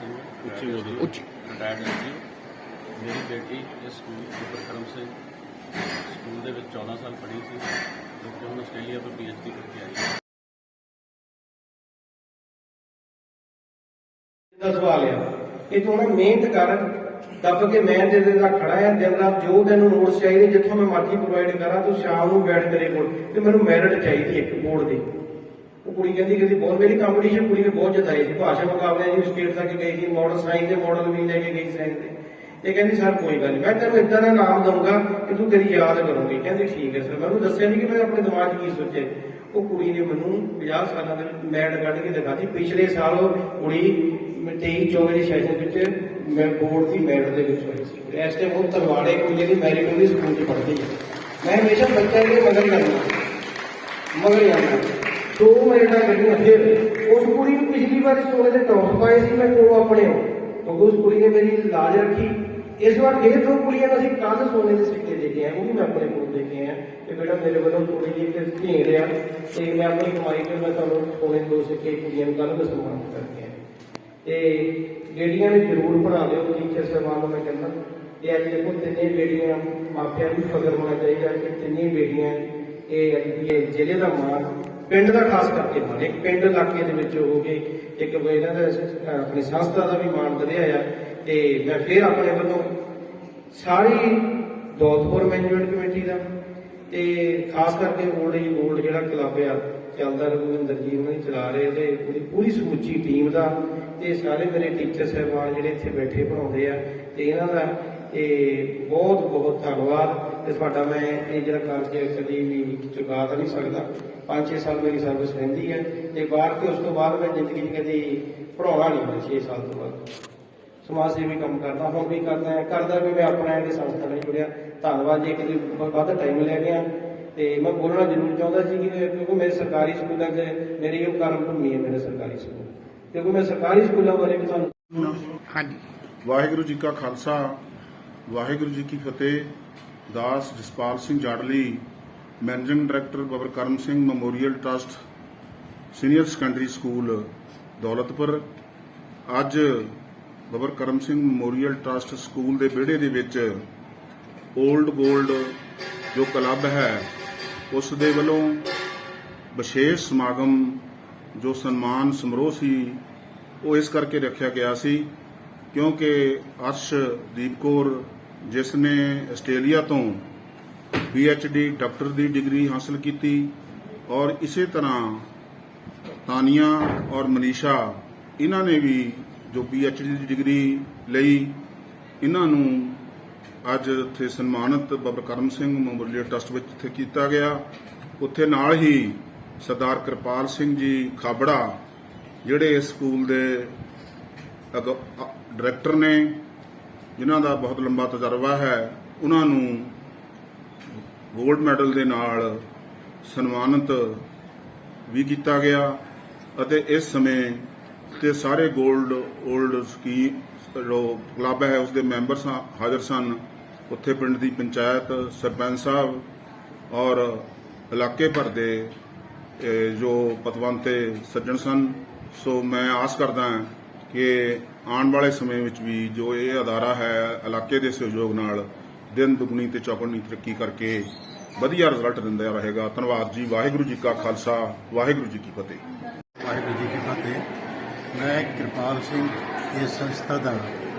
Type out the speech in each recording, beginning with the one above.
ਸਿੰਘ ਉੱਚੀ ਬੋਲੀ। ਉੱਚੀ। ਰਿਟਾਇਰਡ ਜੀ ਮੇਰੀ ਬੇਟੀ ਇਸ ਸਕੂਲ ਉੱਪਰ ਕਰਮ ਸਿੰਘ ਸਕੂਲ ਦੇ ਵਿੱਚ 14 ਸਾਲ ਪੜ੍ਹੀ ਸੀ ਜੋ ਕਿ ਹੁਣ ਆਸਟ੍ਰੇਲੀਆ ਤੋਂ ਪੀਐਚਡੀ ਕਰਕੇ ਆਈ ਹੈ। ਦਾ ਸਵਾਲ ਆ। ਕਿ ਤੂੰ ਨਾ ਮਿਹਨਤ ਕਰ ਦੱਬ ਕੇ ਮੈਂ ਤੇਰੇ ਨਾਲ ਖੜਾ ਆ ਦਿਨ ਰਾਤ ਜੋ ਤੈਨੂੰ ਨੋਟਸ ਚਾਹੀਦੇ ਜਿੱਥੋਂ ਮੈਂ ਮਰਜ਼ੀ ਪ੍ਰੋਵਾਈਡ ਕਰਾਂ ਤੂੰ ਸ਼ਾਮ ਨੂੰ ਬੈਠ ਮੇਰੇ ਕੋਲ ਤੇ ਮੈਨੂੰ ਮੈਰਿਟ ਚਾਹੀਦੀ ਇੱਕ ਬੋਰਡ ਦੀ। ਉਹ ਕੁੜੀ ਕਹਿੰਦੀ ਕਿ ਬਹੁਤ ਮੇਰੀ ਕੰਪੀਟੀਸ਼ਨ ਕੁੜੀ ਨੇ ਬਹੁਤ ਜਿਤਾਈ ਸੀ ਭਾਸ਼ਾ ਮੁਕਾਬਲੇ ਜੀ ਸਟੇਟ ਤੱਕ ਗਈ ਸੀ ਮਾਡਲ ਸਾਇੰਸ ਦੇ ਮਾਡਲ ਵੀ ਲੈ ਕੇ ਗਈ ਸਾਇੰਸ ਦੇ ਇਹ ਕਹਿੰਦੀ ਸਰ ਕੋਈ ਗੱਲ ਨਹੀਂ ਮੈਂ ਤੈਨੂੰ ਇਦਾਂ ਦਾ ਨਾਮ ਦਊਂਗਾ ਕਿ ਤੂੰ ਕਦੀ ਯਾਦ ਕਰੂੰਗੀ ਕਹਿੰਦੀ ਠੀਕ ਹੈ ਸਰ ਮੈਂ ਉਹਨੂੰ ਦੱਸਿਆ ਨਹੀਂ ਕਿ ਮੈਂ ਆਪਣੇ ਦਿਮਾਗ 'ਚ ਕੀ ਸੋਚੇ ਉਹ ਕੁੜੀ ਨੇ ਮੈਨੂੰ 50 ਸਾਲਾਂ ਦੇ ਮੈਟ ਕੱਢ ਕੇ ਦਿਖਾਤੀ ਪਿਛਲੇ ਸਾਲ ਉਹ ਕੁੜੀ 23 24 ਦੇ ਸੈਸ਼ਨ ਵਿੱਚ ਮੈਂ ਬੋਰਡ ਦੀ ਮੈਰਿਟ ਦੇ ਵਿੱਚ ਹੋਈ ਸੀ ਇਸ ਟਾਈਮ ਉਹ ਤਲਵਾੜੇ ਕੋਲ ਜਿਹੜੀ ਮੈਰਿਟ ਉਹਦੀ ਸਕੂਲ 'ਚ ਪੜ੍ਹਦੀ ਹੈ ਮੈਂ ਹਮੇਸ਼ਾ ਬੱਚਿਆਂ ਦੇ ਮਗਰ ਜਾਂਦਾ ਮਗਰ ਜਾਂਦਾ ਦੋ ਮਿੰਟਾਂ ਕੱਢੀਆਂ ਫਿਰ ਉਸ ਕੁੜੀ ਨੂੰ ਪਿਛਲੀ ਵਾਰ ਸੋਨੇ ਦੇ ਟੌਪ ਪਾਏ ਸੀ ਮੈਂ ਕੋਲ ਆਪਣੇ। ਹੋ ਉਸ ਕੁੜੀ ਨੇ ਮੇਰੀ ਲਾਜ ਰੱਖੀ। ਇਸ ਵਾਰ ਫਿਰ ਦੋ ਕੁੜੀਆਂ ਨੂੰ ਅਸੀਂ ਕੱਲ ਸੋਨੇ ਦੇ ਸਿੱਕੇ ਦੇ ਕੇ ਆਏ, ਉਹ ਵੀ ਮੈਂ ਆਪਣੇ ਕੋਲ ਦੇ ਕੇ ਆਇਆ। ਤੇ ਬੇਟਾ ਮੇਰੇ ਵੱਲੋਂ ਥੋੜੀ ਜਿਹੀ ਕਿ ਭੇਂਟ ਆ, ਤੇ ਮੈਂ ਆਪਣੀ ਕਮਾਈ ਤੇ ਮੈਂ ਤੁਹਾਨੂੰ ਸੋਨੇ ਦੋ ਸਿੱਕੇ ਕੁੜੀਆਂ ਨੂੰ ਕੱਲ ਮੈਂ ਸਨਮਾਨਿਤ ਕਰਕੇ ਆਇਆ। ਤੇ ਬੇਟੀਆਂ ਨੇ ਜ਼ਰੂਰ ਪੜ੍ਹਾ ਦਿਓ ਟੀਚਰ ਸਾਹਿਬਾਨ ਨੂੰ ਮੈਂ ਕਹਿੰਦਾ। ਤੇ ਅੱਜ ਦੇਖੋ ਤਿੰਨੇ ਬੇਟੀਆਂ, ਮਾਪਿਆਂ ਨੂੰ ਫਖਰ ਹੋਣਾ ਚਾਹੀਦਾ ਕਿ ਤਿੰਨੇ ਬੇਟੀਆਂ ਇਹ ਅੱਜ ਜ਼ਿਲ੍ਹੇ ਦਾ ਮਾਣ ਪਿੰਡ ਦਾ ਖਾਸ ਕਰਕੇ ਮਾਣ ਇੱਕ ਪਿੰਡ ਇਲਾਕੇ ਦੇ ਵਿੱਚ ਹੋ ਕੇ ਇੱਕ ਇਹਨਾਂ ਦਾ ਆਪਣੀ ਸੰਸਥਾ ਦਾ ਵੀ ਮਾਣ ਵਧਿਆ ਆ। ਤੇ ਮੈਂ ਫਿਰ ਆਪਣੇ ਵੱਲੋਂ ਸਾਰੀ ਦੌਲਤਪੁਰ ਮੈਨੇਜਮੈਂਟ ਕਮੇਟੀ ਦਾ ਤੇ ਖਾਸ ਕਰਕੇ 올ਡ ਏਜ ਗੋਲਡ ਜਿਹੜਾ ਕਲੱਬ ਆ, ਚੱਲਦਾ ਰਘੁਵਿੰਦਰ ਜੀ ਉਹਨਾਂ ਹੀ ਚਲਾ ਰਹੇ ਤੇ ਉਹਦੀ ਪੂਰੀ ਸਮੁੱਚੀ ਟੀਮ ਦਾ ਤੇ ਸਾਰੇ ਮੇਰੇ ਟੀਚਰ ਸਾਹਿਬਾਨ ਜਿਹੜੇ ਇੱਥੇ ਬੈਠੇ ਪੜਾਉਂਦੇ ਆ ਤੇ ਇਹਨਾਂ ਦਾ ਇਹ ਬਹੁਤ ਬਹੁਤ ਧੰਨਵਾਦ ਤੇ ਤੁਹਾਡਾ ਮੈਂ ਇਹ ਜਿਹੜਾ ਕਾਰਜ ਕਦੀ ਵੀ ਚੁਕਾ ਤਾਂ ਨਹੀਂ ਸਕਦਾ। 5-6 ਸਾਲ ਮੇਰੀ ਸਰਵਿਸ ਰਹਿੰਦੀ ਹੈ ਤੇ ਬਾਹਰ ਤੇ ਉਸ ਤੋਂ ਬਾਅਦ ਮੈਂ ਜ਼ਿੰਦਗੀ 'ਚ ਕਦੀ ਪੜਾਉਣਾ ਨਹੀਂ ਮੈਂ 6 ਸਾਲ ਤੋਂ ਬਾਅਦ। ਸਮਾਜ ਸੇਵੀ ਕੰਮ ਕਰਦਾ ਹੁਣ ਵੀ ਕਰਦਾ ਹਾਂ। ਕਰਦਾ ਵੀ ਮੈਂ ਆਪਣਾ ਇਹਦੇ ਸੰਸਥਾ ਨਾਲ ਜੁੜਿਆ। ਧੰਨਵਾਦ ਜੀ ਕਿ ਵੱਧ ਟਾਈਮ ਲੈ ਗਿਆ ਤੇ ਮੈਂ ਬੋਲਣਾ ਜ਼ਰੂਰ ਚਾਹੁੰਦਾ ਸੀ ਕਿ ਕਿਉਂਕਿ ਮੇਰੇ ਸਰਕਾਰੀ ਸਕੂਲਾਂ 'ਚ ਮੇਰੀ ਉਹ ਕਰਮ ਭੂਮੀ ਹੈ ਮੇਰੇ ਸਰਕਾਰੀ ਸਕੂਲ। ਕਿਉਂਕਿ ਮੈਂ ਸਰਕਾਰੀ ਸਕੂਲਾਂ ਬਾਰੇ ਵੀ ਤੁਹਾਨੂੰ ਵਾਹਿਗੁਰੂ ਜੀ ਕਾ ਖਾਲਸਾ। ਵਾਹਿਗੁਰੂ ਜੀ ਕੀ ਫਤਿਹ। ਦਾਸ Jaspal Singh Jarli managing director Babar Karam Singh memorial trust, senior secondary school Daulatpur. ਅੱਜ Babar Karam Singh memorial trust school ਦੇ ਵਿਹੜੇ ਦੇ ਵਿੱਚ 올ਡ 골ਡ ਜੋ ਕਲੱਬ ਹੈ, ਉਸ ਦੇ ਵੱਲੋਂ ਵਿਸ਼ੇਸ਼ ਸਮਾਗਮ ਜੋ ਸਨਮਾਨ ਸਮਾਰੋਹ ਸੀ, ਉਹ ਇਸ ਕਰਕੇ ਰੱਖਿਆ ਗਿਆ ਸੀ ਕਿਉਂਕਿ ਅਰਸ਼ਦੀਪ ਕੌਰ, ਜਿਸ ਨੇ ਆਸਟ੍ਰੇਲੀਆ ਤੋਂ ਡੀ ਡਾਕਟਰ ਦੀ ਡਿਗਰੀ ਹਾਸਲ ਕੀਤੀ ਔਰ ਇਸੇ ਤਰ੍ਹਾਂ ਤਾਨੀਆ ਔਰ ਮਨੀਸ਼ਾ, ਇਹਨਾਂ ਨੇ ਵੀ ਜੋ ਡੀ ਦੀ ਡਿਗਰੀ ਲਈ, ਇਹਨਾਂ ਨੂੰ ਅੱਜ ਉੱਥੇ ਸਨਮਾਨਿਤ ਬਾਬਾ ਕਰਮ ਸਿੰਘ ਮੈਮੋਰੀਅਲ ਟਰਸਟ ਵਿੱਚ ਇੱਥੇ ਕੀਤਾ ਗਿਆ। ਉੱਥੇ ਨਾਲ ਹੀ ਸਰਦਾਰ ਕਿਰਪਾਲ ਸਿੰਘ ਜੀ ਖਾਬੜਾ, ਜਿਹੜੇ ਇਸ ਸਕੂਲ ਦੇ ਡਾਇਰੈਕਟਰ ਨੇ ਜਿਨ੍ਹਾਂ ਦਾ ਬਹੁਤ ਲੰਬਾ ਤਜਰਬਾ ਹੈ, ਉਹਨਾਂ ਨੂੰ ਗੋਲਡ ਮੈਡਲ ਦੇ ਨਾਲ ਸਨਮਾਨਿਤ ਵੀ ਕੀਤਾ ਗਿਆ ਅਤੇ ਇਸ ਸਮੇਂ ਤੇ ਸਾਰੇ ਗੋਲਡ 올ਡ ਸਕੀ ਜੋ ਕਲੱਬ ਹੈ ਉਸ ਦੇ ਮੈਂਬਰ ਹਾਜ਼ਰ ਸਨ। ਉੱਥੇ ਪਿੰਡ ਦੀ ਪੰਚਾਇਤ ਸਰਪੰਚ ਸਾਹਿਬ ਔਰ ਇਲਾਕੇ ਭਰ ਦੇ ਜੋ ਪਤਵੰਤੇ ਸੱਜਣ ਸਨ। ਸੋ ਮੈਂ ਆਸ ਕਰਦਾ ਕਿ ਆਉਣ ਵਾਲੇ ਸਮੇਂ ਵਿੱਚ ਵੀ ਜੋ ਇਹ ਅਦਾਰਾ ਹੈ, ਇਲਾਕੇ ਦੇ ਸਹਿਯੋਗ ਨਾਲ ਦਿਨ ਦੁਗਣੀ ਤੇ ਚੌਗੁਣੀ ਤਰੱਕੀ ਕਰਕੇ ਵਧੀਆ ਰਿਜ਼ਲਟ ਦਿੰਦਾ ਰਹੇਗਾ। ਧੰਨਵਾਦ ਜੀ। ਵਾਹਿਗੁਰੂ ਜੀ ਕਾ ਖਾਲਸਾ। ਵਾਹਿਗੁਰੂ ਜੀ ਕੀ ਫਤਿਹ। ਵਾਹਿਗੁਰੂ ਜੀ ਕੀ ਫਤਿਹ। ਮੈਂ ਕਿਰਪਾਲ ਸਿੰਘ, ਇਸ ਸੰਸਥਾ ਦਾ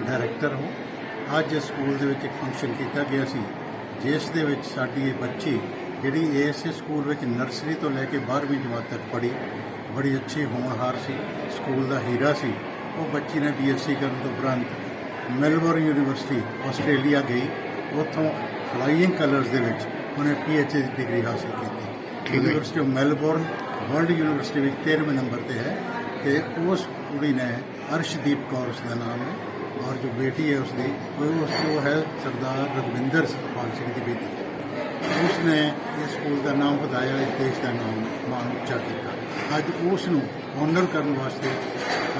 ਡਾਇਰੈਕਟਰ ਹਾਂ। ਅੱਜ ਇਸ ਸਕੂਲ ਦੇ ਵਿੱਚ ਇੱਕ ਫੰਕਸ਼ਨ ਕੀਤਾ ਗਿਆ ਸੀ, ਜਿਸ ਦੇ ਵਿੱਚ ਸਾਡੀ ਇਹ ਬੱਚੀ ਜਿਹੜੀ ਇਸ ਸਕੂਲ ਵਿੱਚ ਨਰਸਰੀ ਤੋਂ ਲੈ ਕੇ 12ਵੀਂ ਜਮਾਤ ਤੱਕ ਪੜ੍ਹੀ, ਬੜੀ ਅੱਛੀ ਹੋਣਹਾਰ ਸੀ, ਸਕੂਲ ਦਾ ਹੀਰਾ ਸੀ। ਉਹ ਬੱਚੀ ਨੇ ਬੀਐਸਸੀ ਕਰਨ ਤੋਂ ਉਪਰੰਤ ਮੈਲਬੌਰਨ ਯੂਨੀਵਰਸਿਟੀ ਆਸਟ੍ਰੇਲੀਆ ਗਈ। ਉੱਥੋਂ ਫਲਾਈਇੰਗ ਕਲਰਸ ਦੇ ਵਿੱਚ ਉਹਨੇ ਪੀਐਚਡੀ ਦੀ ਡਿਗਰੀ ਹਾਸਲ ਕੀਤੀ। University of Melbourne world university ਵਿੱਚ 13ਵੇਂ ਨੰਬਰ ਤੇ ਹੈ ਤੇ ਉਸ ਕੁੜੀ ਨੇ ਅਰਸ਼ਦੀਪ ਕੌਰ ਉਸ ਦਾ ਨਾਮ ਹੈ ਔਰ ਜੋ ਬੇਟੀ ਹੈ ਉਸਦੀ ਉਹ ਉਸ ਉਹ ਹੈ ਸਰਦਾਰ ਰਵਿੰਦਰ ਪਾਲ ਸਿੰਘ ਦੀ ਬੇਟੀ। ਉਸਨੇ ਇਸ ਸਕੂਲ ਦਾ ਨਾਮ ਵਧਾਇਆ ਇਸ ਦੇਸ਼ ਦਾ ਨਾਮ ਮਾਣ ਉੱਚਾ ਕੀਤਾ। ਅੱਜ ਉਸ ਨੂੰ ਆਨਰ ਕਰਨ ਵਾਸਤੇ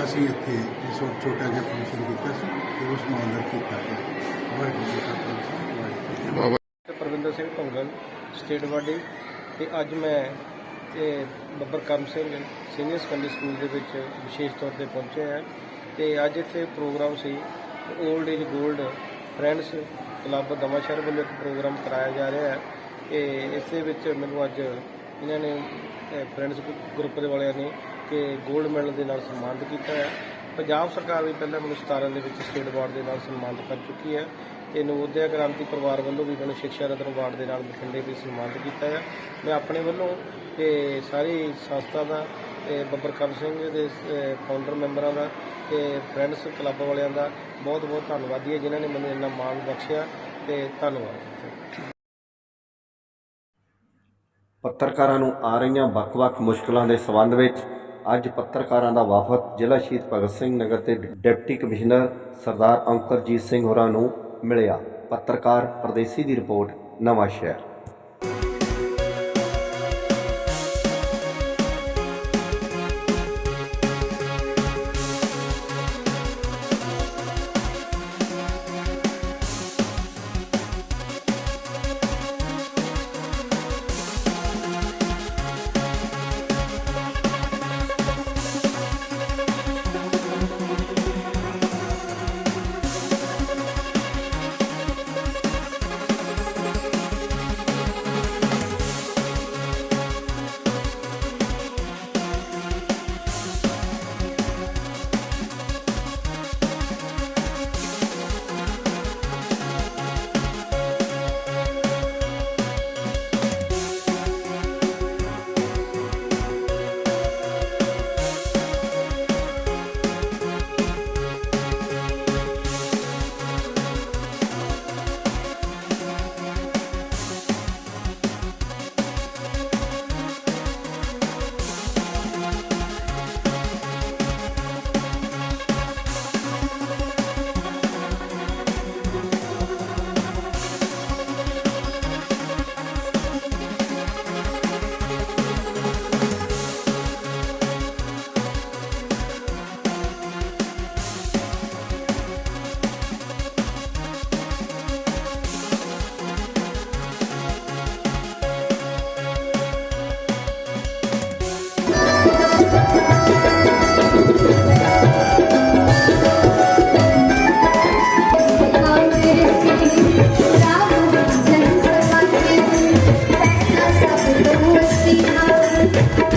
ਅਸੀਂ ਇੱਥੇ ਇਸ ਵਕਤ ਛੋਟਾ ਜਿਹਾ ਫੰਕਸ਼ਨ ਕੀਤਾ ਸੀ ਤੇ ਉਸ ਨੂੰ ਆਨਰ ਕੀਤਾ ਗਿਆ ਵਾਹਿਗੁਰੂ ਜੀ ਕਾ ਖਾਲਸਾ, ਵਾਹਿਗੁਰੂ ਜੀ ਕੀ ਪਰਵਿੰਦਰ ਸਿੰਘ ਭੰਗਲ ਸਟੇਟ ਵਾਰਡੀ ਤੇ ਅੱਜ ਮੈਂ ਤੇ Babbar Karam Singh senior secondary school ਦੇ ਵਿੱਚ ਵਿਸ਼ੇਸ਼ ਤੌਰ ਤੇ ਪਹੁੰਚਿਆ ਹਾਂ। ਤੇ ਅੱਜ ਇੱਥੇ ਪ੍ਰੋਗਰਾਮ ਸੀ 올ਡ ਇਜ 골ਡ ਫਰੈਂਡਸ ਕਲੱਬ ਦਮਾਸ਼ਹਿਰ ਵੱਲੋਂ ਇੱਕ ਪ੍ਰੋਗਰਾਮ ਕਰਾਇਆ ਜਾ ਰਿਹਾ ਹੈ। ਤੇ ਇਸ ਦੇ ਵਿੱਚ ਮੈਨੂੰ ਅੱਜ ਇਹਨਾਂ ਨੇ ਫਰੈਂਡਸ ਗਰੁੱਪ ਦੇ ਵਾਲਿਆਂ ਨੇ ਕਿ 골ਡ ਮੈਡਲ ਦੇ ਨਾਲ ਸਨਮਾਨਿਤ ਕੀਤਾ ਹੈ। ਪੰਜਾਬ ਸਰਕਾਰ ਵੀ ਪਹਿਲਾਂ ਮੈਨੂੰ 17 ਦੇ ਵਿੱਚ ਸਟੇਟ ਅਵਾਰਡ ਦੇ ਨਾਲ ਸਨਮਾਨਿਤ ਕਰ ਚੁੱਕੀ ਹੈ ਤੇ ਨਵੋਦਿਆ ਕ੍ਰਾਂਤੀ ਪਰਿਵਾਰ ਵੱਲੋਂ ਵੀ ਮੈਨੂੰ ਸਿੱਖਿਆ ਰਤਨ ਅਵਾਰਡ ਦੇ ਨਾਲ ਬਠਿੰਡੇ ਵੀ ਸਨਮਾਨਿਤ ਕੀਤਾ ਹੈ। ਮੈਂ ਆਪਣੇ ਵੱਲੋਂ ਤੇ ਸਾਰੀ ਸੰਸਥਾ ਦਾ ਤੇ ਬੱਬਰ ਕਰਮ ਸਿੰਘ ਦੇ ਫਾਊਂਡਰ ਮੈਂਬਰਾਂ ਦਾ ਤੇ ਫਰੈਂਡਸ ਕਲੱਬ ਵਾਲਿਆਂ ਦਾ ਬਹੁਤ ਬਹੁਤ ਧੰਨਵਾਦੀ ਹੈ ਜਿਨ੍ਹਾਂ ਨੇ ਮੈਨੂੰ ਇੰਨਾ ਮਾਣ ਬਖਸ਼ਿਆ ਤੇ ਧੰਨਵਾਦ। ਪੱਤਰਕਾਰਾਂ ਨੂੰ ਆ ਰਹੀਆਂ ਵੱਖ-ਵੱਖ ਮੁਸ਼ਕਲਾਂ ਦੇ ਸਬੰਧ ਵਿੱਚ ਅੱਜ ਪੱਤਰਕਾਰਾਂ ਦਾ ਵਫਦ ਜ਼ਿਲ੍ਹਾ ਸ਼ਹੀਦ ਭਗਤ ਸਿੰਘ ਨਗਰ ਤੇ ਡਿਪਟੀ ਕਮਿਸ਼ਨਰ ਸਰਦਾਰ ਅੰਕਰਜੀਤ ਸਿੰਘ ਹੋਰਾਂ ਨੂੰ ਮਿਲਿਆ। ਪੱਤਰਕਾਰ ਪਰਦੇਸੀ ਦੀ ਰਿਪੋਰਟ ਨਵਾਂ ਸ਼ਹਿਰ Thank you.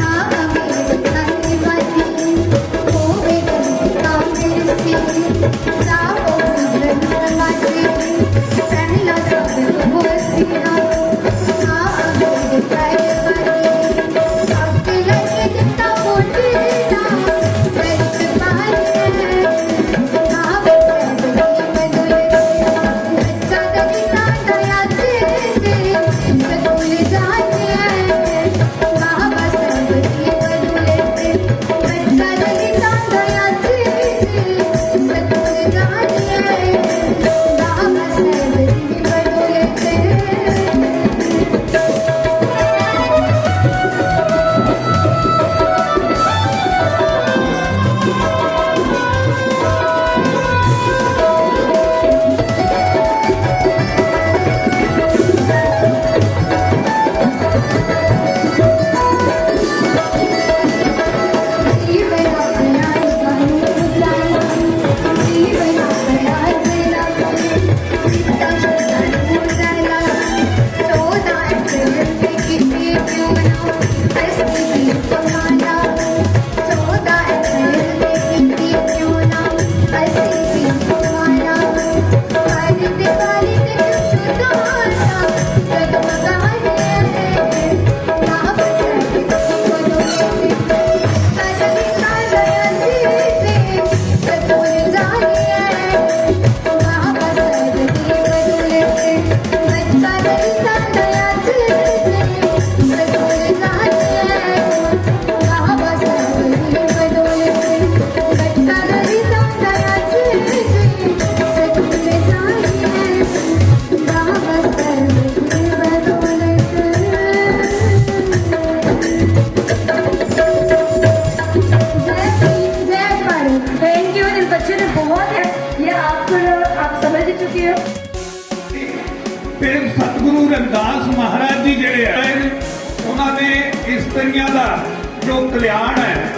ਇਸਤਰੀਆਂ ਦਾ ਜੋ ਕਲਿਆਣ ਹੈ,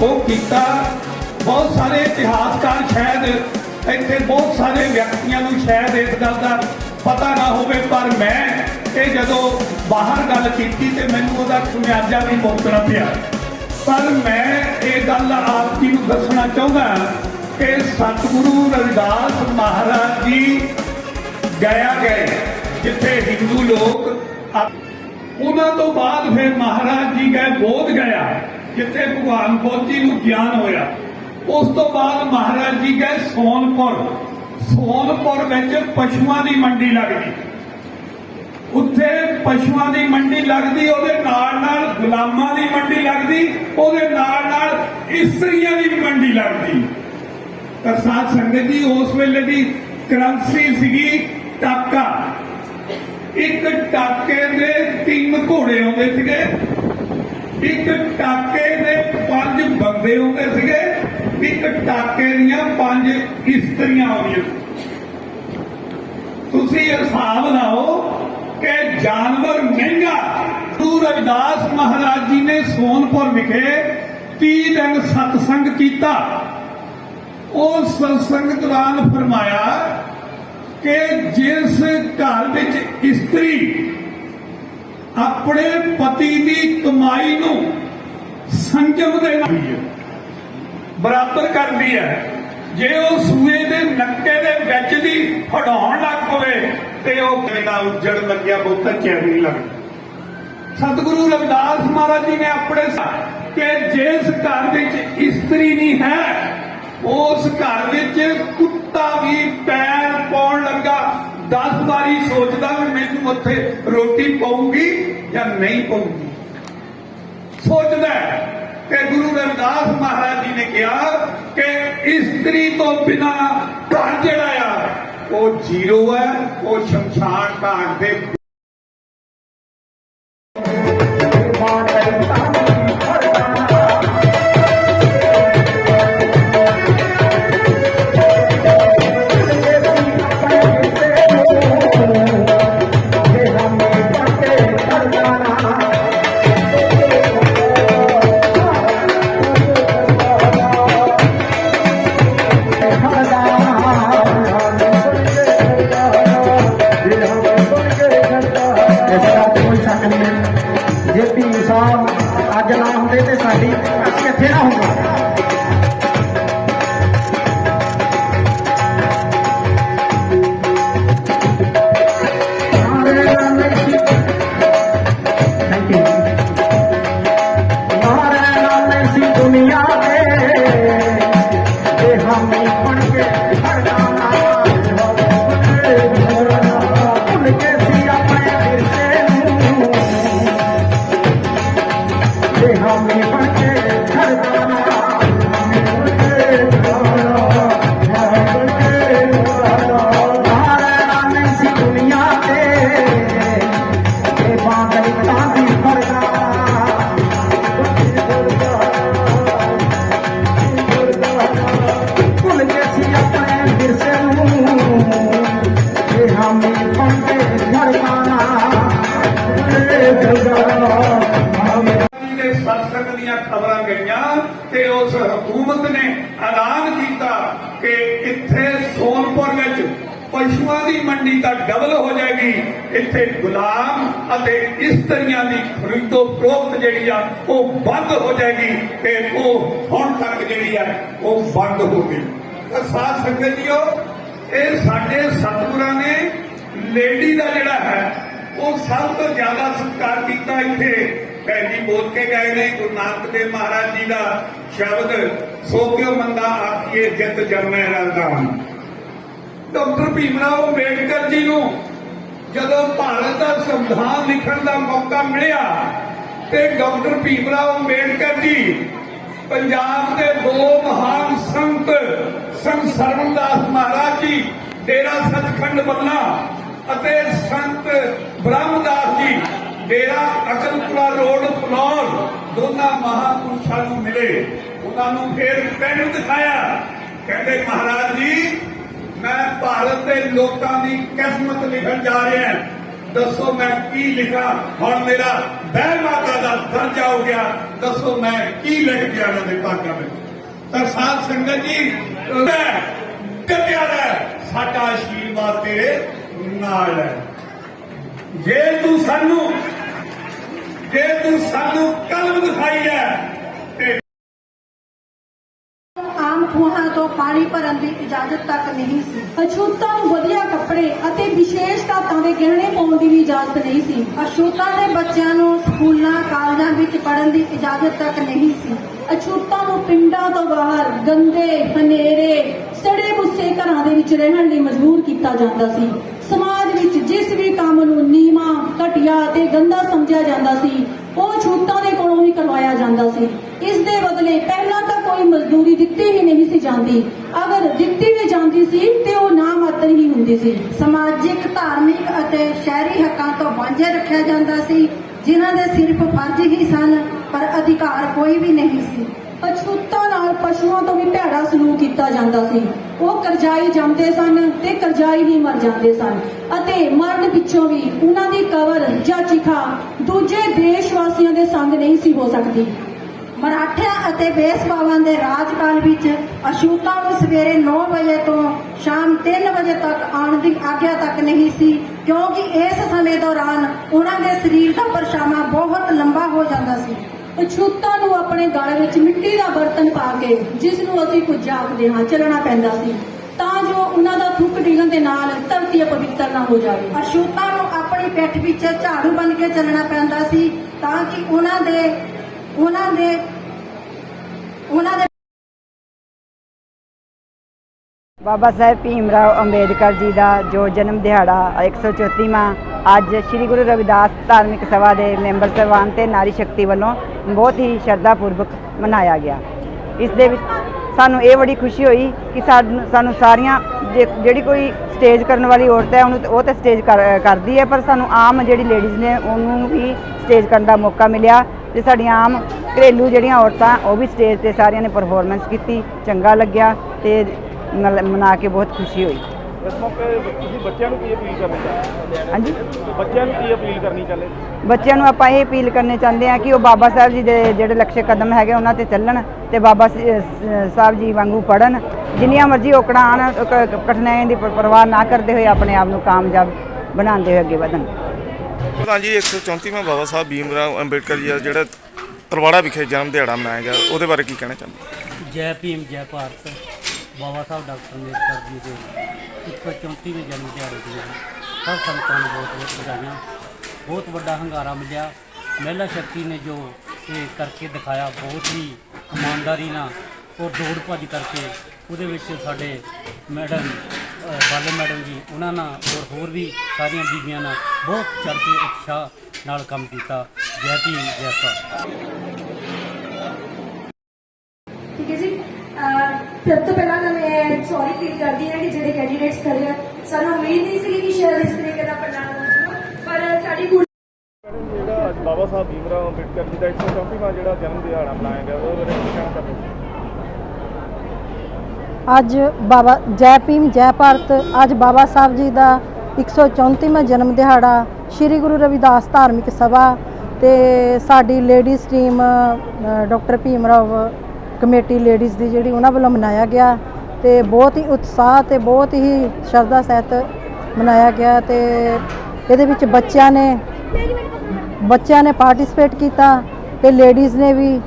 ਉਹ ਕੀਤਾ। ਬਹੁਤ ਸਾਰੇ ਇਤਿਹਾਸਕਾਰ ਸ਼ਾਇਦ ਇੱਥੇ ਬਹੁਤ ਸਾਰੇ ਵਿਅਕਤੀਆਂ ਨੂੰ ਸ਼ਾਇਦ ਇਸ ਗੱਲ ਦਾ ਪਤਾ ਨਾ ਹੋਵੇ, ਪਰ ਮੈਂ ਇਹ ਜਦੋਂ ਬਾਹਰ ਗੱਲ ਕੀਤੀ ਤੇ ਮੈਨੂੰ ਉਹਦਾ ਖਮਿਆਜਾ ਵੀ ਭੁਗਤਣਾ ਪਿਆ। ਪਰ ਮੈਂ ਇਹ ਗੱਲ ਆਪ ਜੀ ਨੂੰ ਦੱਸਣਾ ਚਾਹੁੰਦਾ ਕਿ ਸਤਿਗੁਰੂ ਰਵਿਦਾਸ ਮਹਾਰਾਜ ਜੀ ਗਿਆ ਗਏ, ਜਿੱਥੇ ਹਿੰਦੂ ਲੋਕ ਉਹਨਾਂ ਤੋਂ ਬਾਅਦ ਫਿਰ ਮਹਾਰਾਜ ਜੀ ਗਏ, ਬੋਧ ਗਿਆ, ਜਿੱਥੇ ਭਗਵਾਨ ਬੋਧੀ ਨੂੰ ਗਿਆਨ ਹੋਇਆ। ਉਸ ਤੋਂ ਬਾਅਦ ਮਹਾਰਾਜ ਜੀ ਗਏ ਸੋਨਪੁਰ। ਸੋਨਪੁਰ ਵਿੱਚ ਪਸ਼ੂਆਂ ਦੀ ਮੰਡੀ ਲੱਗਦੀ। ਉੱਥੇ ਪਸ਼ੂਆਂ ਦੀ ਮੰਡੀ ਲੱਗਦੀ, ਉਹਦੇ ਨਾਲ ਨਾਲ ਗੁਲਾਮਾਂ ਦੀ ਮੰਡੀ ਲੱਗਦੀ, ਉਹਦੇ ਨਾਲ ਨਾਲ ਇਸਤਰੀਆਂ ਦੀ ਵੀ ਮੰਡੀ ਲੱਗਦੀ। ਤਾਂ ਸਾਧ ਸੰਗਤ ਜੀ, ਉਸ ਵੇਲੇ ਦੀ ਕਰੰਸੀ ਸੀਗੀ ਟਾਕਾ। ਇੱਕ ਟਾਕੇ ਦੇ ਤਿੰਨ ਘੋੜੇ ਆਉਂਦੇ ਸੀਗੇ। ਇੱਕ ਟਾਕੇ ਦੇ ਪੰਜ ਬੰਦੇ ਆਉਂਦੇ ਸੀਗੇ। ਇੱਕ ਟਾਕੇ ਦੀਆਂ ਪੰਜ ਇਸਤਰੀਆਂ ਆਉਂਦੀਆਂ ਤੁਸੀਂ ਇਹ ਹਿਸਾਬ ਲਾਓ ਕਿ ਜਾਨਵਰ ਮਹਿੰਗਾ ਗੁਰੂ ਰਵਿਦਾਸ ਮਹਾਰਾਜ ਜੀ ਨੇ ਸੋਨਪੁਰ ਵਿਖੇ 30 ਦਿਨ ਸਤਸੰਗ ਕੀਤਾ। ਉਸ ਸਤਸੰਗ ਦੌਰਾਨ ਫਰਮਾਇਆ ਕਿ ਜਿਸ ਘਰ ਵਿੱਚ ਇਸਤਰੀ ਆਪਣੇ ਪਤੀ ਦੀ ਕਮਾਈ ਨੂੰ ਸੰਜਮ ਦੇ ਨਾਲ ਬਰਾਬਰ ਕਰਦੀ ਹੈ। ਜੇ ਉਹ ਸੂਏ ਦੇ ਨੱਕੇ ਦੇ ਵਿੱਚ ਦੀ ਫੜਾਉਣ ਲੱਗ ਪਵੇ ਤੇ ਉਹ ਕਹਿੰਦਾ ਉੱਜੜ ਲੱਗਿਆ ਬਹੁਤਾ ਚੈਨ ਨਹੀਂ ਲੱਗਦਾ। ਸਤਿਗੁਰੂ ਰਵਿਦਾਸ ਮਹਾਰਾਜ ਜੀ ਨੇ ਆਪਣੇ ਕਿ ਜਿਸ ਘਰ ਵਿੱਚ ਇਸਤਰੀ ਨਹੀਂ ਹੈ ਉਸ ਘਰ ਵਿੱਚ ਕੁੱਤਾ ਵੀ ਪੈਰ ਪਾਉਣ ਲੱਗਾ। 10 ਵਾਰੀ ਸੋਚਦਾ ਵੀ ਮੈਨੂੰ ਉੱਥੇ ਰੋਟੀ ਪਾਉਂਗੀ ਜਾਂ ਨਹੀਂ ਪਾਉਂਗੀ ਸੋਚਦਾ ਕਿ ਗੁਰੂ ਰਵਿਦਾਸ ਮਹਾਰਾਜ ਜੀ ਨੇ ਕਿਹਾ ਕਿ ਇਸਤਰੀ ਤੋਂ ਬਿਨਾ ਘਰ ਜਿਹੜਾ ਆ, ਉਹ ਜ਼ੀਰੋ ਹੈ, ਉਹ ਸ਼ਮਸ਼ਾਨ ਘਾਟ ਦੇ ਇਸ ਇੱਥੇ ਗੁਲਾਮ ਅਤੇ ਇਸਤਰੀਆਂ ਦੀ ਖਰੀਦੋ ਫਰੋਖਤ ਜਿਹੜੀ ਆ, ਉਹ ਬੰਦ ਹੋ ਜਾਏਗੀ ਤੇ ਉਹ ਹੁਣ ਤੱਕ ਜਿਹੜੀ ਆ, ਉਹ ਬੰਦ ਹੋ ਗਈ। ਤਾਂ ਸਾਧ ਸੰਗਤ ਜੀਓ, ਇਹ ਸਾਡੇ ਸਤਿਗੁਰਾਂ ਨੇ ਲੇਡੀ ਦਾ ਜਿਹੜਾ ਹੈ, ਉਹ ਸਭ ਤੋਂ ਜ਼ਿਆਦਾ ਸਤਿਕਾਰ ਕੀਤਾ ਇੱਥੇ। ਪਹਿਲੀ ਬੋਲ ਕੇ ਗਏ ਨੇ, ਗੁਰੂ ਨਾਨਕ ਦੇਵ ਮਹਾਰਾਜ ਜੀ ਦਾ ਸ਼ਬਦ, ਸੋ ਕਿਉ ਮੰਦਾ ਆਖੀਏ ਜਿਤ ਜੰਮੇ ਰਲਦਾਨ ਡਾਕਟਰ ਭੀਮਰਾਓ ਅੰਬੇਡਕਰ ਜੀ ਨੂੰ ਜਦੋਂ ਭਾਰਤ ਦਾ ਸੰਵਿਧਾਨ ਲਿਖਣ ਦਾ ਮੌਕਾ ਮਿਲਿਆ ਤੇ ਡਾਕਟਰ ਭੀਮਰਾਓ ਅੰਬੇਡਕਰ ਜੀ ਪੰਜਾਬ ਦੇ ਦੋ ਮਹਾਨ ਸੰਤ ਸੰਤ ਸਰਵਨਦਾਸ ਮਹਾਰਾਜ ਜੀ, ਡੇਰਾ ਸੱਚਖੰਡ ਬੱਲਾ ਅਤੇ ਸੰਤ ਬ੍ਰਹਮਦਾਸ ਜੀ, ਡੇਰਾ ਅਕਲਪੁਰਾ ਰੋਡ, ਫਲੌਰ, ਦੋਨਾਂ ਮਹਾਪੁਰਸ਼ਾਂ ਨੂੰ ਮਿਲੇ। ਉਹਨਾਂ ਨੂੰ ਫੇਰ ਪੈਨ ਦਿਖਾਇਆ। ਕਹਿੰਦੇ ਮਹਾਰਾਜ ਜੀ ਮੈਂ ਭਾਰਤ ਦੇ ਲੋਕਾਂ ਦੀ ਕਿਸਮਤ ਲਿਖਣ ਜਾ ਰਿਹਾ ਹਾਂ। ਦੱਸੋ ਮੈਂ ਕੀ ਲਿਖਾਂ? ਹੁਣ ਮੇਰਾ ਬਹਿ ਮਾਤਾ ਦਾ ਦਰਜਾ ਹੋ ਗਿਆ। ਦੱਸੋ ਮੈਂ ਕੀ ਲਿਖ ਗਿਆ ਉਹਨਾਂ ਦੇ ਭਾਗਾਂ ਵਿੱਚ? ਤਾਂ ਸਾਧ ਸੰਗਤ ਜੀ ਕੱਲਿਆ ਦਾ ਸਾਡਾ ਆਸ਼ੀਰਵਾਦ ਤੇਰੇ ਨਾਲ ਹੈ। ਜੇ ਤੂੰ ਸਾਨੂੰ ਜੇ ਤੂੰ ਸਾਨੂੰ ਕਲਮ ਦਿਖਾਈ ਹੈ ਪਾਣੀ ਭਰਨ ਦੀ ਇਜਾਜ਼ਤ ਤੱਕ ਨਹੀਂ ਸੀ। ਅਛੂਤਾਂ ਨੂੰ ਵਧੀਆ ਕੱਪੜੇ ਅਤੇ ਵਿਸ਼ੇਸ਼ ਧਾਤਾਂ ਦੇ ਗਹਿਣੇ ਪਾਉਣ ਦੀ ਵੀ ਇਜਾਜ਼ਤ ਨਹੀਂ ਸੀ। ਅਛੂਤਾਂ ਦੇ ਬੱਚਿਆਂ ਨੂੰ ਸਕੂਲਾਂ, ਕਾਲਜਾਂ ਵਿੱਚ ਪੜ੍ਹਨ ਦੀ ਇਜਾਜ਼ਤ ਤੱਕ ਨਹੀਂ ਸੀ। ਅਛੂਤਾਂ ਨੂੰ ਪਿੰਡਾਂ ਤੋਂ ਬਾਹਰ ਗੰਦੇ ਹਨੇਰੇ, ਸੜੇ ਬੁੱਸੇ ਘਰਾਂ ਦੇ ਵਿੱਚ ਰਹਿਣ ਲਈ ਮਜਬੂਰ ਕੀਤਾ ਜਾਂਦਾ ਸੀ। ਸਮਾਜ ਵਿੱਚ ਜਿਸ ਵੀ ਕੰਮ ਨੂੰ ਨੀਵਾਂ, ਘਟੀਆ ਤੇ ਗੰਦਾ ਸਮਝਿਆ ਜਾਂਦਾ ਸੀ, ਉਹ ਛੂਤਾਂ ਦੇ ਕੋਲੋਂ ਹੀ ਕਰਵਾਇਆ ਜਾਂਦਾ ਸੀ। ਇਸ ਦੇ ਬਦਲੇ ਪਹਿਲਾਂ ਤਾਂ ਕੋਈ ਮਜ਼ਦੂਰੀ ਦਿੱਤੀ ਹੀ ਨਹੀਂ ਸੀ ਜਾਂਦੀ। ਅਗਰ ਦਿੱਤੀ ਵੀ ਜਾਂਦੀ ਸੀ, ਤੇ ਉਹ ਨਾ ਮਾਤਰ ਹੀ ਹੁੰਦੀ ਸੀ। ਸਮਾਜਿਕ, ਧਾਰਮਿਕ ਅਤੇ ਸ਼ਹਿਰੀ ਹੱਕਾਂ ਤੋਂ ਵਾਂਝੇ ਰੱਖਿਆ ਜਾਂਦਾ ਸੀ, ਜਿਨ੍ਹਾਂ ਦੇ ਸਿਰਫ ਫਰਜ਼ ਹੀ ਸਨ, ਪਰ ਅਧਿਕਾਰ ਕੋਈ ਵੀ ਨਹੀਂ ਸੀ। ਅਛੂਤਾਂ ਨਾਲ ਪਸ਼ੂਆਂ ਤੋਂ ਵੀ ਭੈੜਾ ਸਲੂਕ ਕੀਤਾ ਜਾਂਦਾ ਸੀ। ਉਹ ਕਰਜ਼ਾਈ ਜਾਂਦੇ ਸਨ ਤੇ ਕਰਜ਼ਾਈ ਹੀ ਮਰ ਜਾਂਦੇ ਸਨ। ਅਤੇ ਮਰਨ ਪਿੱਛੋਂ ਵੀ ਉਹਨਾਂ ਦੀ ਕਬਰ ਜਾਂ ਚਿਖਾ ਦੂਜੇ ਦੇਸ਼ ਵਾਸੀਆਂ ਦੇ ਸੰਗ ਨਹੀਂ ਸੀ ਹੋ ਸਕਦੀ। ਮਰਾਠਿਆਂ ਅਤੇ ਬੇਸਬਾਵਾਂ ਦੇ ਰਾਜਕਾਲ ਵਿੱਚ ਅਸ਼ੂਤਾਂ ਨੂੰ ਸਵੇਰੇ 9 ਵਜੇ ਤੋਂ ਸ਼ਾਮ 3 ਵਜੇ ਤੱਕ ਆਉਣ ਦੀ ਆਗਿਆ ਤੱਕ ਨਹੀਂ ਸੀ, ਕਿਉਂਕਿ ਇਸ ਸਮੇਂ ਦੌਰਾਨ ਉਹਨਾਂ ਦੇ ਸਰੀਰ ਦਾ ਪਰਛਾਵਾਂ ਬਹੁਤ ਲੰਬਾ ਹੋ ਜਾਂਦਾ ਸੀ। ਅਛੂਤਾਂ ਨੂੰ ਆਪਣੇ ਗਲ ਵਿੱਚ ਮਿੱਟੀ ਦਾ ਬਰਤਨ ਪਾ ਕੇ ਜਿਸ ਨੂੰ ਅਸੀਂ ਕੁਝ ਆਖਦੇ ਹਾਂ, ਚੱਲਣਾ ਪੈਂਦਾ ਸੀ। ਤਾਂ ਜੋ ਉਹਨਾਂ ਦਾ ਥੁੱਕ ਡਿੱਗਣ ਦੇ ਨਾਲ ਧਰਤੀ ਪਵਿੱਤਰ ਨਾ ਹੋ ਜਾਵੇ। ਅਛੂਤਾਂ ਨੂੰ ਆਪਣੀ ਪਿੱਠ ਪਿੱਛੇ ਝਾੜੂ ਬੰਨ ਕੇ ਚੱਲਣਾ ਪੈਂਦਾ ਸੀ ਤਾਂ ਕਿ ਉਹਨਾਂ ਦੇ ਉਹਨਾਂ ਦੇ ਉਹਨਾਂ ਦੇ ਬਾਬਾ ਸਾਹਿਬ ਭੀਮ ਰਾਓ ਅੰਬੇਦਕਰ ਜੀ ਦਾ ਜੋ ਜਨਮ ਦਿਹਾੜਾ 134ਵਾਂ ਅੱਜ ਸ੍ਰੀ ਗੁਰੂ ਰਵਿਦਾਸ ਧਾਰਮਿਕ ਸਭਾ ਦੇ ਮੈਂਬਰ ਸਾਹਿਬਾਨ ਤੇ ਨਾਰੀ ਸ਼ਕਤੀ ਵੱਲੋਂ ਬਹੁਤ ਹੀ ਸ਼ਰਧਾ ਪੂਰਵਕ ਮਨਾਇਆ ਗਿਆ। ਇਸ ਦੇ ਵਿੱਚ ਸਾਨੂੰ ਇਹ ਬੜੀ ਖੁਸ਼ੀ ਹੋਈ ਕਿ ਸਾਨੂੰ ਸਾਨੂੰ ਸਾਰੀਆਂ ਜੇ- ਜਿਹੜੀ ਕੋਈ ਸਟੇਜ ਕਰਨ ਵਾਲੀ ਔਰਤ ਹੈ, ਉਹਨੂੰ ਉਹ ਤਾਂ ਸਟੇਜ ਕਰ- ਕਰਦੀ ਹੈ, ਪਰ ਸਾਨੂੰ ਆਮ ਜਿਹੜੀ ਲੇਡੀਜ਼ ਨੇ, ਉਹਨੂੰ ਵੀ ਸਟੇਜ ਕਰਨ ਦਾ ਮੌਕਾ ਮਿਲਿਆ। ਤੇ ਸਾਡੀਆਂ ਆਮ ਘਰੇਲੂ ਜਿਹੜੀਆਂ ਔਰਤਾਂ ਉਹ ਵੀ ਸਟੇਜ ਤੇ ਸਾਰਿਆਂ ਨੇ ਪਰਫਾਰਮੈਂਸ ਕੀਤੀ ਚੰਗਾ ਲੱਗਿਆ ਤੇ ਮਨਾ ਕੇ ਬਹੁਤ ਖੁਸ਼ੀ ਹੋਈ। ਇਸ ਮੌਕੇ ਤੁਸੀਂ ਬੱਚਿਆਂ ਨੂੰ ਕੀ ਅਪੀਲ ਕਰਨੀ ਚਾਹੁੰਦੇ ਹਾਂਜੀ? ਬੱਚਿਆਂ ਨੂੰ ਕੀ ਅਪੀਲ ਕਰਨੀ ਚਾਹੁੰਦੇ ਬੱਚਿਆਂ ਨੂੰ ਆਪਾਂ ਇਹ ਅਪੀਲ ਕਰਨੇ ਚਾਹੁੰਦੇ ਹਾਂ ਕਿ ਉਹ ਬਾਬਾ ਸਾਹਿਬ ਜੀ ਦੇ ਜਿਹੜੇ ਲਕਸ਼ੇ ਕਦਮ ਹੈਗੇ ਉਹਨਾਂ ਤੇ ਚੱਲਣ ਤੇ ਬਾਬਾ ਸਾਹਿਬ ਜੀ ਵਾਂਗੂ ਪੜਨ ਜਿੰਨੀਆਂ ਮਰਜ਼ੀ ਔਕੜਾਂ ਆਣ ਕਠਿਨਾਈਆਂ ਦੀ ਪਰਵਾਹ ਨਾ ਕਰਦੇ ਹੋਏ ਆਪਣੇ ਆਪ ਨੂੰ ਕਾਮਯਾਬ ਬਣਾਉਂਦੇ ਹੋਏ ਅੱਗੇ ਵਧਣ। ਪ੍ਰਧਾਨ ਜੀ 134ਵਾਂ ਬਾਬਾ ਸਾਹਿਬ ਭੀਮ ਰਾਓ ਅੰਬੇਡਕਰ ਜੀ ਦਾ ਜਿਹੜਾ ਤਲਵਾੜਾ ਵਿਖੇ ਜਨਮ ਦਿਹਾੜਾ ਮਨਾਇਆ ਗਿਆ, ਉਹਦੇ ਬਾਰੇ ਕੀ ਕਹਿਣਾ ਚਾਹੁੰਦੇ? ਜੈ ਭੀਮ, ਜੈ ਭਾਰਤ। ਬਾਬਾ ਸਾਹਿਬ ਡਾਕਟਰ ਅੰਬੇਦਕਰ ਜੀ ਦੇ 134ਵੇਂ ਜਨਮ ਦਿਹਾੜੇ ਦੀਆਂ ਸਭ ਸੰਤਾਂ ਨੂੰ ਬਹੁਤ ਬਹੁਤ ਵਧਾਈਆਂ। ਬਹੁਤ ਵੱਡਾ ਹੰਗਾਰਾ ਮਿਲਿਆ। ਮਹਿਲਾ ਸ਼ਕਤੀ ਨੇ ਜੋ ਇਹ ਕਰਕੇ ਦਿਖਾਇਆ, ਬਹੁਤ ਹੀ ਇਮਾਨਦਾਰੀ ਨਾਲ ਔਰ ਦੌੜ ਭੱਜ ਕਰਕੇ ਉਹਦੇ ਵਿੱਚ ਸਾਡੇ ਮੈਡਮ ਬਾਲੇ ਮੈਡਮ ਜੀ ਉਹਨਾਂ ਨਾਲ ਔਰ ਹੋਰ ਵੀ ਸਾਰੀਆਂ ਬੀਬੀਆਂ ਨਾਲ ਬਹੁਤ ਚੜ੍ਹ ਕੇ ਉਤਸ਼ਾਹ ਨਾਲ ਕੰਮ ਕੀਤਾ। ਜੈ ਭੀਮ ਜੈ ਭਾਰਤ। ਠੀਕ ਹੈ ਜੀ। ਸਭ ਤੋਂ ਪਹਿਲਾਂ ਤਾਂ ਮੈਂ ਸੌਰੀ ਫੀਲ ਕਰਦੀ ਹਾਂ ਕਿ ਜਿਹੜੇ ਕੈਂਡੀਡੇਟਸ ਖੜੇ ਆ ਸਾਨੂੰ ਉਮੀਦ ਨਹੀਂ ਸੀ ਕਿ ਸ਼ਾਇਦ ਇਸ ਤਰੀਕੇ ਦਾ ਪ੍ਰਣਾਮ ਹੋ ਜਾਊਗਾ ਪਰ ਸਾਡੀ ਕੁੜੀ ਜਿਹੜਾ ਅੱਜ ਬਾਬਾ ਸਾਹਿਬ ਭੀਮ ਰਾਓ ਅੰਬੇਡਕਰ ਜੀ ਦਾ 134ਵਾਂ ਜਿਹੜਾ ਜਨਮ ਦਿਹਾੜਾ ਮਨਾਇਆ ਗਿਆ ਉਹਦੇ ਬਾਰੇ ਕੀ ਕਹਿਣਾ ਚਾਹੁੰਦੇ ਅੱਜ ਬਾਬਾ ਜੈ ਭੀਮ, ਜੈ ਭਾਰਤ, ਅੱਜ ਬਾਬਾ ਸਾਹਿਬ ਜੀ ਦਾ 134ਵਾਂ ਜਨਮ ਦਿਹਾੜਾ ਸ੍ਰੀ ਗੁਰੂ ਰਵਿਦਾਸ ਧਾਰਮਿਕ ਸਭਾ ਤੇ ਸਾਡੀ ladies team doctor Bhim Rao committee ladies ਦੀ ਜਿਹੜੀ ਉਹਨਾਂ ਵੱਲੋਂ ਮਨਾਇਆ ਗਿਆ ਤੇ ਬਹੁਤ ਹੀ ਉਤਸ਼ਾਹ ਤੇ ਬਹੁਤ ਹੀ ਸ਼ਰਧਾ ਸਹਿਤ ਮਨਾਇਆ ਗਿਆ ਤੇ ਇਹਦੇ ਵਿੱਚ ਬੱਚਿਆਂ ਨੇ ਬੱਚਿਆਂ ਨੇ ਪਾਰਟਿਸਿਪੇਟ ਕੀਤਾ ਤੇ ਲੇਡੀਜ਼ ਨੇ ਵੀ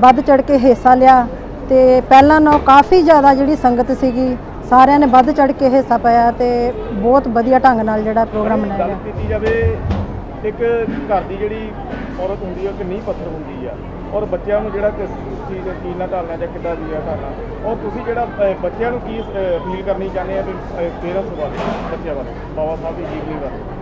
ਵੱਧ ਚੜ ਕੇ ਹਿੱਸਾ ਲਿਆ। ਤੇ ਪਹਿਲਾਂ ਨਾਲੋਂ ਕਾਫੀ ਜ਼ਿਆਦਾ ਜਿਹੜੀ ਸੰਗਤ ਸੀਗੀ ਸਾਰਿਆਂ ਨੇ ਵੱਧ ਚੜ ਕੇ ਹਿੱਸਾ ਪਾਇਆ ਤੇ ਬਹੁਤ ਵਧੀਆ ਢੰਗ ਨਾਲ ਜਿਹੜਾ ਪ੍ਰੋਗਰਾਮ ਮਨਾਇਆ ਗੱਲ ਗਿਆ। ਕੀਤੀ ਜਾਵੇ ਇੱਕ ਘਰ ਦੀ ਜਿਹੜੀ ਔਰਤ ਹੁੰਦੀ ਹੈ ਉਹ ਕਿੰਨੀ ਪੱਥਰ ਹੁੰਦੀ ਆ ਔਰ ਬੱਚਿਆਂ ਨੂੰ ਜਿਹੜਾ ਕਿਸ ਚੀਜ਼ ਚੀਜ਼ ਨਾਲ ਢਾਲਣਾ ਜਾਂ ਕਿੱਦਾਂ ਦੀਆ ਢਾਲਣਾ ਔਰ ਤੁਸੀਂ ਜਿਹੜਾ ਬੱਚਿਆਂ ਨੂੰ ਕੀ ਅਪੀਲ ਕਰਨੀ ਚਾਹੁੰਦੇ ਆ ਵੀ ਪੇਰੈਂਟਸ ਬਾਰੇ ਬੱਚਿਆਂ ਬਾਰੇ ਬਾਬਾ ਸਾਹਿਬ ਦੀ ਜੀਵਨੀ ਬਾਰੇ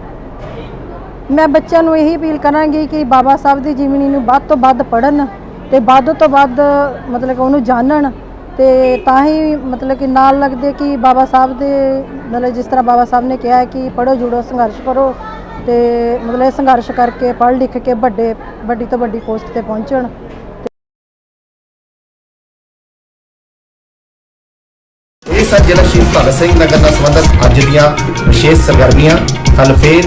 ਮੈਂ ਬੱਚਿਆਂ ਨੂੰ ਇਹੀ ਅਪੀਲ ਕਰਾਂਗੀ ਕਿ ਬਾਬਾ ਸਾਹਿਬ ਦੀ ਜੀਵਨੀ ਨੂੰ ਵੱਧ ਤੋਂ ਵੱਧ ਪੜ੍ਹਨ ਤੇ ਵੱਧ ਤੋਂ ਵੱਧ, ਮਤਲਬ ਕਿ ਉਹਨੂੰ ਜਾਣਨ ਤੇ ਤਾਂ ਹੀ ਮਤਲਬ ਕਿ ਨਾਲ ਲੱਗਦੇ ਕਿ ਬਾਬਾ ਸਾਹਿਬ ਦੇ, ਮਤਲਬ ਜਿਸ ਤਰ੍ਹਾਂ ਬਾਬਾ ਸਾਹਿਬ ਨੇ ਕਿਹਾ ਹੈ ਕਿ ਪੜ੍ਹੋ, ਜੁੜੋ, ਸੰਘਰਸ਼ ਕਰੋ ਤੇ ਮਤਲਬ ਇਹ ਸੰਘਰਸ਼ ਕਰਕੇ, ਪੜ੍ਹ ਲਿਖ ਕੇ ਵੱਡੇ, ਵੱਡੀ ਤੋਂ ਵੱਡੀ ਪੋਸਟ ਤੇ ਪਹੁੰਚਣ ਸਨ ਜ਼ਿਲ੍ਹਾ ਸ਼ਹੀਦ ਭਗਤ ਸਿੰਘ ਨਗਰ ਨਾਲ ਸੰਬੰਧਿਤ ਅੱਜ ਦੀਆਂ ਵਿਸ਼ੇਸ਼ ਸਰਗਰਮੀਆਂ ਕੱਲ ਫੇਰ